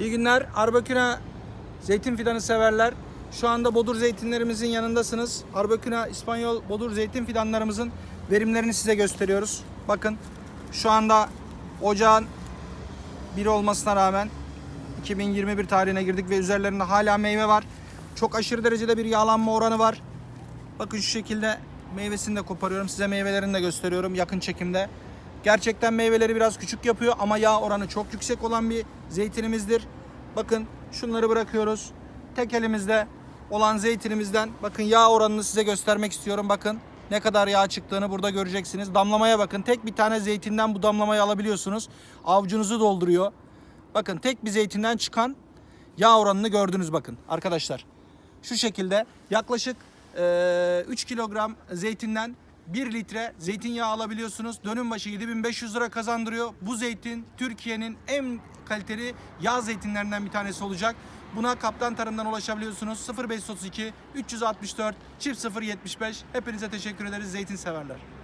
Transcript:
İyi günler. Arbaküna zeytin fidanı severler. Şu anda bodur zeytinlerimizin yanındasınız. Arbaküna İspanyol bodur zeytin fidanlarımızın verimlerini size gösteriyoruz. Bakın şu anda ocağın biri olmasına rağmen 2021 tarihine girdik ve üzerlerinde hala meyve var. Çok aşırı derecede bir yağlanma oranı var. Bakın şu şekilde meyvesini de koparıyorum. Size meyvelerini de gösteriyorum yakın çekimde. Gerçekten meyveleri biraz küçük yapıyor ama yağ oranı çok yüksek olan bir zeytinimizdir. Bakın şunları bırakıyoruz. Tek elimizde olan zeytinimizden bakın yağ oranını size göstermek istiyorum. Bakın ne kadar yağ çıktığını burada göreceksiniz. Damlamaya bakın. Tek bir tane zeytinden bu damlamayı alabiliyorsunuz. Avucunuzu dolduruyor. Bakın tek bir zeytinden çıkan yağ oranını gördünüz bakın arkadaşlar. Şu şekilde yaklaşık eee, 3 kilogram zeytinden 1 litre zeytinyağı alabiliyorsunuz. Dönüm başı 7500 lira kazandırıyor. Bu zeytin Türkiye'nin en kaliteli yağ zeytinlerinden bir tanesi olacak. Buna Kaptan Tarım'dan ulaşabiliyorsunuz. 0532 364 0075. Hepinize teşekkür ederiz zeytin severler.